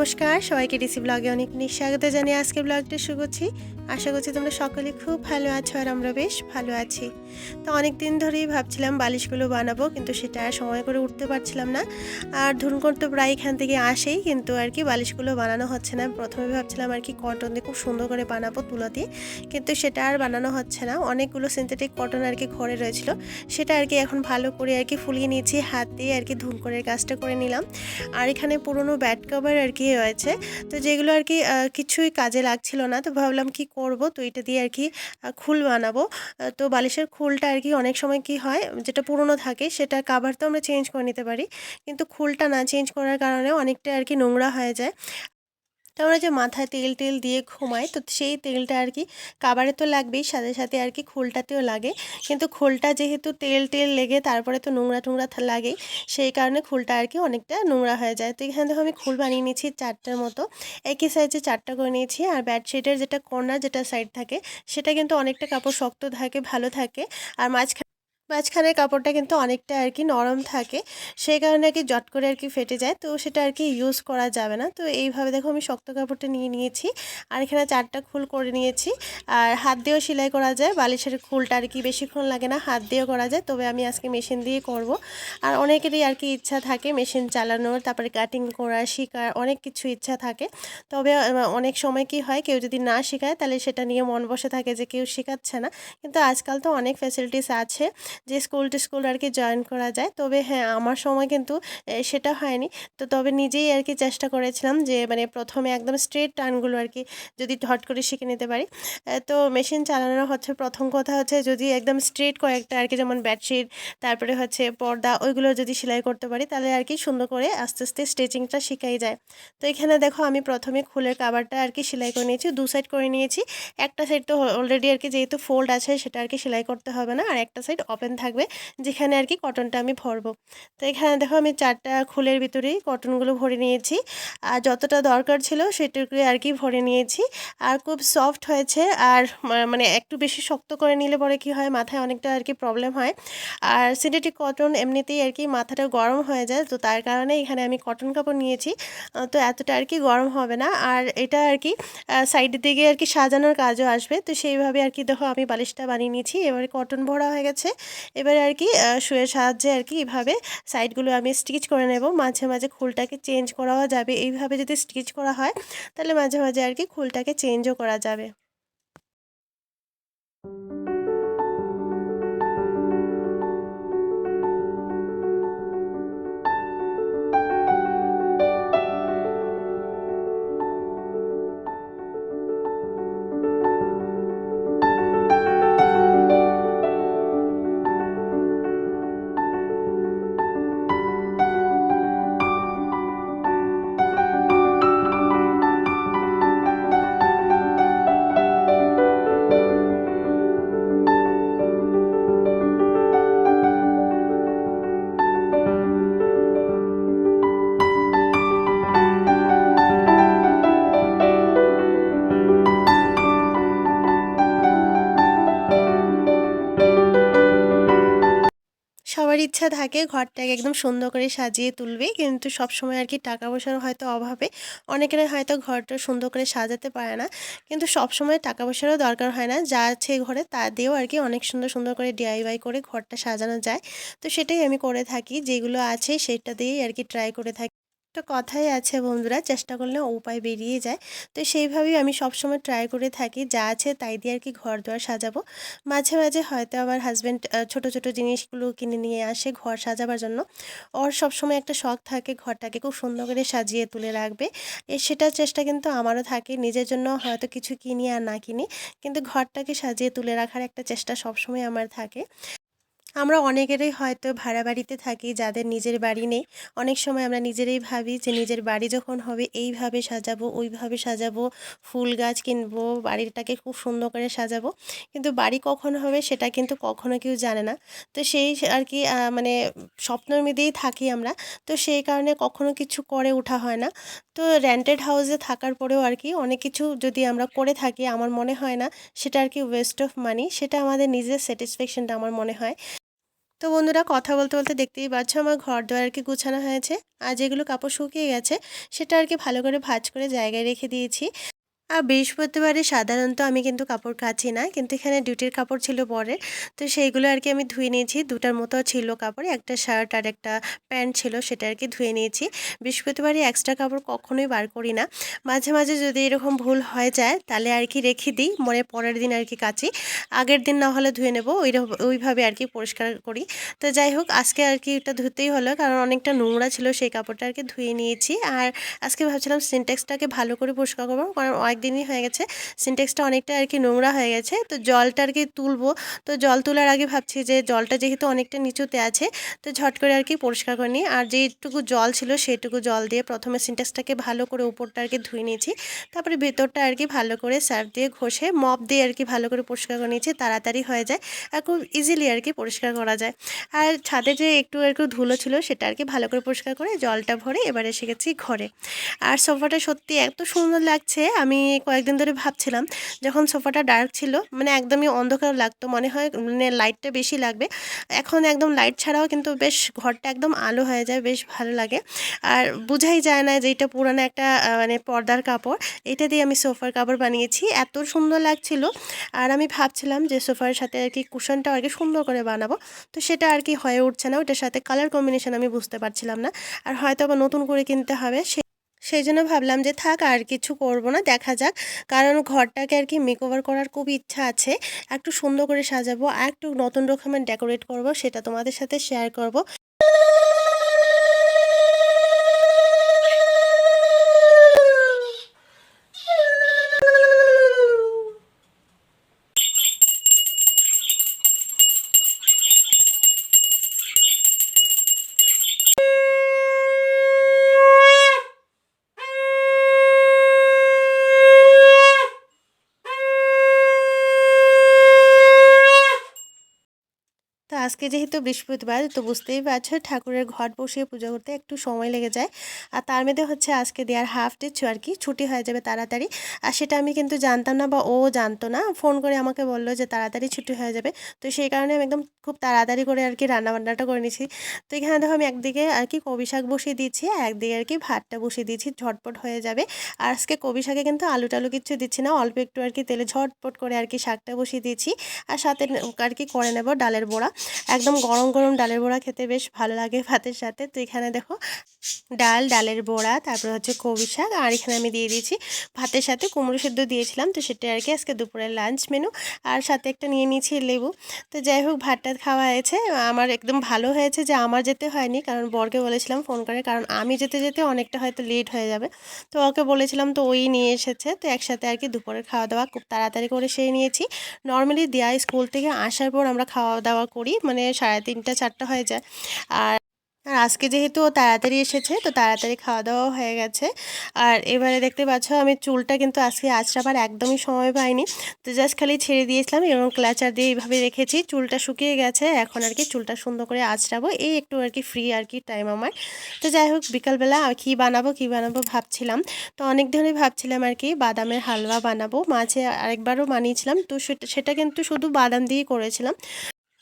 নমস্কার, সবাইকে ডিসি ব্লগে অনেক অনেক স্বাগত জানিয়ে আজকে ব্লগটা শুরু করছি। আশা করছি তোমরা সকলে খুব ভালো আছো আর আমরা বেশ ভালো আছি। তো অনেক দিন ধরেই ভাবছিলাম বালিশগুলো বানাবো, কিন্তু সেটা আর সময় করে উঠতে পারছিলাম না। আর ধুনকর তো প্রায় এখান থেকে আসেই, কিন্তু আর কি বালিশগুলো বানানো হচ্ছে না। প্রথমে ভাবছিলাম আর কি কটন দিয়ে খুব সুন্দর করে বানাবো তুলো দিয়ে, কিন্তু সেটা আর বানানো হচ্ছে না। অনেকগুলো সিনথেটিক কটন আর কি ঘরে রয়েছিল, সেটা আর কি এখন ভালো করে আর কি ফুলিয়ে নিয়েছি। হাত দিয়ে আর কি ধুনকরের কাজটা করে নিলাম। আর এখানে পুরনো ব্যাট কভার আর কি রয়েছে। তো যেগুলো আর কি কিছুই কাজে লাগছিল না। তো ভাবলাম কি করব? তো এটা দিয়ে আর কি খুল বানাবো। তো বালিশের খুলটা আর কি অনেক সময় কি হয়, যেটা পুরনো থাকে সেটা কাভার তো আমরা চেঞ্জ করে নিতে পারি। কিন্তু খুলটা না চেঞ্জ করার কারণে অনেকটা আর কি নোংরা হয়ে যায়। আমরা যে মাথায় তেল টেল দিয়ে ঘুমাই তো সেই তেলটা আর কি কাবারে তো লাগবেই, সাথে সাথে আর কি খোলটাতেও লাগে। কিন্তু খোলটা যেহেতু তেল টেল লেগে তারপরে তো নোংরা টোংরা লাগেই, সেই কারণে খোলটা আর কি অনেকটা নোংরা হয়ে যায়। তো এখানে দেখো আমি খোল বানিয়ে নিয়েছি চারটার মতো। একই সাইজে চারটা করে নিয়েছি আর বেডশিটের যেটা কর্নার যেটা সাইড থাকে, সেটা কিন্তু অনেকটা কাপড় শক্ত থাকে, ভালো থাকে। আর মাঝখানে মাঝখানের কাপড়টা কিন্তু অনেকটা আর কি নরম থাকে। সেই কারণে আর কি জট করে আর কি ফেটে যায়। তো সেটা আর কি ইউজ করা যাবে না। তো এইভাবে দেখো আমি শক্ত কাপড়টা নিয়ে নিয়েছি। আর এখানে চারটা খুল করে নিয়েছি। আর হাত দিয়েও সেলাই করা যায়। বালিশের খুলটা আর কি বেশিক্ষণ লাগে না। হাত দিয়েও করা যায়। তবে আমি আজকে মেশিন দিয়ে করব। আর অনেকেরই আর কি ইচ্ছা থাকে মেশিন চালানোর। তারপরে কাটিং করা শেখার অনেক কিছু ইচ্ছা থাকে। তবে অনেক সময় কি হয়, কেউ যদি না শেখায়, তাহলে সেটা নিয়ে মন বসে থাকে যে কেউ শেখাচ্ছে না। কিন্তু আজকাল তো অনেক ফ্যাসিলিটিস আছে। যে স্কুল টিস্কুল আর কি জয়েন করা যায়। তবে হ্যাঁ আমার সময় কিন্তু সেটা হয়নি। তো তবে নিজেই আর কি চেষ্টা করেছিলাম যে মানে প্রথমে একদম স্ট্রেট টার্নগুলো আর কি যদি হট করে শিখে নিতে পারি। তো মেশিন চালানো হচ্ছে প্রথম কথা হচ্ছে যদি একদম স্ট্রেট কয়েকটা আর কি যেমন বেডশিট, তারপরে হচ্ছে পর্দা, ওইগুলো যদি সেলাই করতে পারি তাহলে আর কি সুন্দর করে আস্তে আস্তে স্টিচিংটা শিখাই যায়। তো এখানে দেখো আমি প্রথমে খুলের কাবারটা আর কি সেলাই করে নিয়েছি, দু সাইড করে নিয়েছি। একটা সাইড তো অলরেডি আর কি যেহেতু ফোল্ড আছে সেটা আর কি সেলাই করতে হবে না। আর একটা সাইড ওপেন থাকবে, যেখানে আর কি কটনটা আমি ভরবো। তো এখানে দেখো আমি চারটা খুলের ভিতরেই কটনগুলো ভরে নিয়েছি। আর যতটা দরকার ছিল সেটুকু আর কি ভরে নিয়েছি। আর খুব সফট হয়েছে আর মানে একটু বেশি শক্ত করে নিলে পরে কি হয়, মাথায় অনেকটা আর কি প্রবলেম হয়। আর সিনথেটিক কটন এমনিতেই আর কি মাথাটা গরম হয়ে যায়, তো তার কারণে এখানে আমি কটন কাপড় নিয়েছি। তো এতটা আর কি গরম হবে না। আর এটা আর কি সাইডের দিকে আর কি সাজানোর কাজও আসবে। তো সেইভাবে আর কি দেখো আমি বালিশটা বানিয়ে নিয়েছি। এবারে কটন ভরা হয়ে গেছে। এবারে আর কি শুয়ের সাহায্যে আর কি এভাবে সাইডগুলো আমি স্টিচ করে নেব। মাঝে মাঝে খুলটাকে চেঞ্জ করাও যাবে। এইভাবে যদি স্টিচ করা হয়, তাহলে মাঝে মাঝে আর কি খুলটাকে চেঞ্জও করা যাবে। থাকে, ঘরটাকে একদম সুন্দর করে সাজিয়ে তুলবে। কিন্তু সবসময় আর কি টাকা পয়সার হয়তো অভাবে অনেকের হয়তো ঘরটা সুন্দর করে সাজাতে পারে না। কিন্তু সবসময় টাকা পয়সারও দরকার হয় না। যা আছে ঘরে তা দিয়েও আর কি অনেক সুন্দর সুন্দর করে ডিআইওয়াই করে ঘরটা সাজানো যায়। তো সেটাই আমি করে থাকি। যেগুলো আছে সেটা দিয়েই আর কি ট্রাই করে থাকি। একটা কথাই আছে বন্ধুরা, চেষ্টা করলে উপায় বেরিয়ে যায়। তো সেইভাবেই আমি সবসময় ট্রাই করে থাকি, যা আছে তাই দিয়ে আর কি ঘর দুয়ার সাজাবো। মাঝে মাঝে হয়তো আমার হাজব্যান্ড ছোট ছোট জিনিসগুলো কিনে নিয়ে আসে ঘর সাজাবার জন্য। ওর সবসময় একটা শখ থাকে ঘরটাকে খুব সুন্দর করে সাজিয়ে তুলে রাখবে। সেটার চেষ্টা কিন্তু আমারও থাকে, নিজের জন্য হয়তো কিছু কিনি আর না কিনি। কিন্তু ঘরটাকে সাজিয়ে তুলে রাখার একটা চেষ্টা সবসময় আমার থাকে। আমরা অনেকেরই হয়তো ভাড়া বাড়িতে থাকি, যাদের নিজের বাড়ি নেই। অনেক সময় আমরা নিজেরাই ভাবি যে নিজের বাড়ি যখন হবে এইভাবে সাজাবো, ওইভাবে সাজাবো, ফুল গাছ কিনবো, বাড়িটাকে খুব সুন্দর করে সাজাবো। কিন্তু বাড়ি কখন হবে সেটা কিন্তু কখনো কেউ জানে না। তো সেই আর কি মানে স্বপ্নের মধ্যেই থাকি আমরা। তো সেই কারণে কখনো কিছু করে ওঠা হয় না। তো র্যান্টেড হাউসে থাকার পরেও আর কি অনেক কিছু যদি আমরা করে থাকি, আমার মনে হয় না সেটা আর কি ওয়েস্ট অফ মানি সেটা আমাদের নিজের স্যাটিসফ্যাকশনটা আমার মনে হয়। তো বন্ধুরা কথা বলতে বলতে দেখতেই পাচ্ছ আমার ঘর দোয়ার আর কি গুছানো হয়েছে। আর যেগুলো কাপড় শুকিয়ে গেছে, সেটা আর কি ভালো করে ভাঁজ করে জায়গায় রেখে দিয়েছি। আর বৃহস্পতিবারে সাধারণত আমি কিন্তু কাপড় কাচি না, কিন্তু এখানে ডিউটির কাপড় ছিল পরে। তো সেইগুলো আর কি আমি ধুয়ে নিয়েছি, দুটার মতো ছিল কাপড়, একটা শার্ট আর একটা প্যান্ট ছিল সেটা আর কি ধুয়ে নিয়েছি। বৃহস্পতিবারে এক্সট্রা কাপড় কখনোই বার করি না। মাঝে মাঝে যদি এরকম ভুল হয়ে যায়, তাহলে আর কি রেখে দিই, মনে পরের দিন আর কি কাচি। আগের দিন না হলে ধুয়ে নেব, ওই ওইভাবে আর কি পরিষ্কার করি। তো যাই হোক, আজকে আর কি এটা ধুতেই হলো, কারণ অনেকটা নোংরা ছিল সেই কাপড়টা আর কি ধুয়ে নিয়েছি। আর আজকে ভাবছিলাম সিনটেক্সটাকে ভালো করে পরিষ্কার করব, কারণ দিনই হয়ে গেছে। সিনটেক্সটা অনেকটা আর কি নোংরা হয়ে গেছে। তো জলটা আর কি তুলবো। তো জল তোলার আগে ভাবছি যে জলটা যেহেতু অনেকটা নিচুতে আছে, তো ঝট করে আর কি পরিষ্কার করে নিই। আর যেটুকু জল ছিল সেইটুকু জল দিয়ে প্রথমে সিনটেক্সটাকে ভালো করে উপরটা আর কি ধুয়ে নিয়েছি। তারপরে ভেতরটা আর কি ভালো করে সার্ফ দিয়ে ঘষে, মপ দিয়ে আর কি ভালো করে পরিষ্কার করে নিয়েছি। তাড়াতাড়ি হয়ে যায় আর খুব ইজিলি আর কি পরিষ্কার করা যায়। আর ছাদে যে একটু একটু ধুলো ছিল সেটা আর কি ভালো করে পরিষ্কার করে জলটা ভরে এবার এসে গেছি ঘরে। আর সোফাটা সত্যি এত সুন্দর লাগছে। আমি কয়েকদিন ধরে ভাবছিলাম, যখন সোফাটা ডার্ক ছিল মানে একদমই অন্ধকার লাগতো, মনে হয় মানে লাইটটা বেশি লাগবে। এখন একদম লাইট ছাড়াও কিন্তু বেশ ঘরটা একদম আলো হয়ে যায়, বেশ ভালো লাগে। আর বোঝাই যায় না যে এটা পুরানো একটা মানে পর্দার কাপড়। এটা দিয়ে আমি সোফার কাপড় বানিয়েছি, এত সুন্দর লাগছিল। আর আমি ভাবছিলাম যে সোফার সাথে আর কি কুশনটা আর কি সুন্দর করে বানাবো। তো সেটা আর কি হয়ে উঠছে না, ওটার সাথে কালার কম্বিনেশন আমি বুঝতে পারছিলাম না। আর হয়তো আবার নতুন করে কিনতে হবে, সে সেই জন্য ভাবলাম যে থাক, আর কিছু করব না, দেখা যাক। কারণ ঘরটাকে আর কি মেকওভার করার খুব ইচ্ছা আছে। একটু সুন্দর করে সাজাবো, আর একটু নতুন রকমের ডেকোরেট করব, সেটা তোমাদের সাথে শেয়ার করব। আজকে যেহেতু বৃহস্পতিবার, তো বুঝতেই পারছ ঠাকুরের ঘট বসিয়ে পুজো করতে একটু সময় লেগে যায়। আর তার মধ্যে হচ্ছে আজকে দেওয়ার হাফ ডে আর কি, ছুটি হয়ে যাবে তাড়াতাড়ি। আর সেটা আমি কিন্তু জানতাম না বা ও জানতো না। ফোন করে আমাকে বলল যে তাড়াতাড়ি ছুটি হয়ে যাবে। তো সেই কারণে আমি একদম খুব তাড়াতাড়ি করে আর কি রান্নাবান্নাটা করে নিয়েছি তো এখানে দেখো আমি একদিকে আর কি কবি শাক বসিয়ে দিচ্ছি, আর একদিকে আর কি ভাতটা বসিয়ে দিয়েছি ঝটপট হয়ে যাবে। আর আজকে কবি শাকে কিন্তু আলু টালু কিছু দিচ্ছি না, অল্প একটু আর কি তেলে ঝটপট করে আর কি শাকটা বসিয়ে দিয়েছি আর সাথে আর কি করে নেব ডালের বড়া। একদম গরম গরম ডালের বড়া খেতে বেশ ভালো লাগে ভাতের সাথে। তো এখানে দেখো ডাল, ডালের বড়া, তারপর হচ্ছে কবি শাক, আর এখানে আমি দিয়ে দিয়েছি ভাতের সাথে কুমড়ো সেদ্ধ দিয়েছিলাম। তো সেটা আর কি আজকে দুপুরের লাঞ্চ মেনু আর সাথে একটা নিয়ে নিয়েছি লেবু। তো যাই হোক, ভাতটা খাওয়া হয়েছে। আমার একদম ভালো হয়েছে যে আমার যেতে হয়নি, কারণ বরকে বলেছিলাম ফোন করে, কারণ আমি যেতে যেতে অনেকটা হয়তো লেট হয়ে যাবে। তো ওকে বলেছিলাম, তো ওই নিয়ে এসেছে। তো একসাথে আর কি দুপুরের খাওয়া দাওয়া খুব তাড়াতাড়ি করে সেই নিয়েছি। নর্মালি দেয়া স্কুল থেকে আসার পর আমরা খাওয়া দাওয়া করি মানে সাড়ে তিনটা, চারটা হয়ে যায়। আর আর আজকে যেহেতু তাড়াতাড়ি এসেছে, তো তাড়াতাড়ি খাওয়া দাওয়া হয়ে গেছে। আর এবারে দেখতে পাচ্ছ আমি চুলটা কিন্তু আজকে আঁচড়াবার একদমই সময় পাইনি। তো জাস্ট খালি ছেড়ে দিয়েছিলাম এবং ক্লাচার দিয়ে এইভাবে রেখেছি। চুলটা শুকিয়ে গেছে, এখন আর কি চুলটা সুন্দর করে আঁচড়াবো। এই একটু আর কি ফ্রি আর কি টাইম আমার। তো যাই হোক, বিকালবেলা কী বানাবো কী বানাবো ভাবছিলাম। তো অনেক ধরনের ভাবছিলাম আর কি, বাদামের হালুয়া বানাবো। মাঝে আরেকবারও বানিয়েছিলাম। তো সেটা কিন্তু শুধু বাদাম দিয়েই করেছিলাম।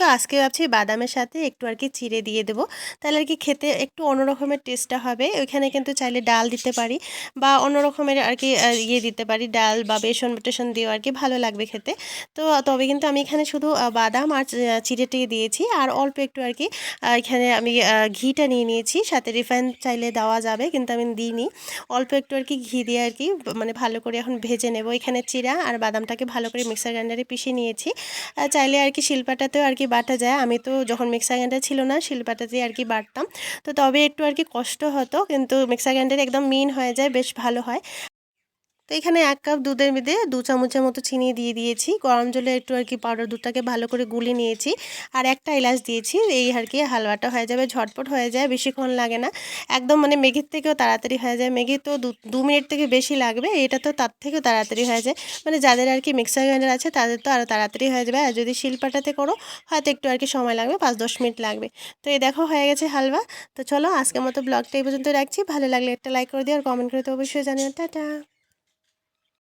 তো আজকে ভাবছি বাদামের সাথে একটু আর কি চিড়ে দিয়ে দেবো। তাহলে আর কি খেতে একটু অন্যরকমের টেস্টটা হবে। ওইখানে কিন্তু চাইলে ডাল দিতে পারি বা অন্য রকমের আর কি ইয়ে দিতে পারি। ডাল বা বেসন টেসন দিয়েও আর কি ভালো লাগবে খেতে। তো তবে কিন্তু আমি এখানে শুধু বাদাম আর চিড়েটিয়ে দিয়েছি। আর অল্প একটু আর কি এখানে আমি ঘিটা নিয়ে নিয়েছি। সাথে রিফাইন চাইলে দেওয়া যাবে কিন্তু আমি দিইনি। অল্প একটু আর কি ঘি দিয়ে আর কি মানে ভালো করে এখন ভেজে নেব। এখানে চিরা আর বাদামটাকে ভালো করে মিক্সার গ্রাইন্ডারে পিষিয়ে নিয়েছি। চাইলে আর কি শিল্পাটাতেও আর কি বাটা যায়, আমি তো যখন মিক্সার গ্রাইন্ডার ছিল না শিলপাটাতে আর কি বাটতাম। তো তবে একটু আর কি কষ্ট হতো, কিন্তু মিক্সার গ্রাইন্ডার একদম মিন হয়ে যায়, বেশ ভালো হয়। তো এখানে এক কাপ দুধের মধ্যে দু চামচের মতো চিনি দিয়ে দিয়েছি। গরম জলে একটু আর কি পাউডার দুধটাকে ভালো করে গুলি নিয়েছি। আর একটা এলাচ দিয়েছি, এই আর কি হালুয়াটা হয়ে যাবে, ঝটপট হয়ে যায়, বেশিক্ষণ লাগে না। একদম মানে মেঘির থেকেও তাড়াতাড়ি হয়ে যায়। মেঘি তো দু মিনিট থেকে বেশি লাগবে, এটা তো তার থেকেও তাড়াতাড়ি হয়ে যায়। মানে যাদের আর কি মিক্সার গ্রাইন্ডার আছে, তাদের তো আরও তাড়াতাড়ি হয়ে যাবে। আর যদি শিলপাটাতে করো, হয়তো একটু আর কি সময় লাগবে পাঁচ দশ মিনিট লাগবে। তো এই দেখো, হয়ে গেছে হালুয়া। তো চলো, আজকের মতো ব্লগটা এই পর্যন্ত রাখছি। ভালো লাগলে একটা লাইক করে দিও, আর কমেন্ট করে তো অবশ্যই জানিও। টাটা!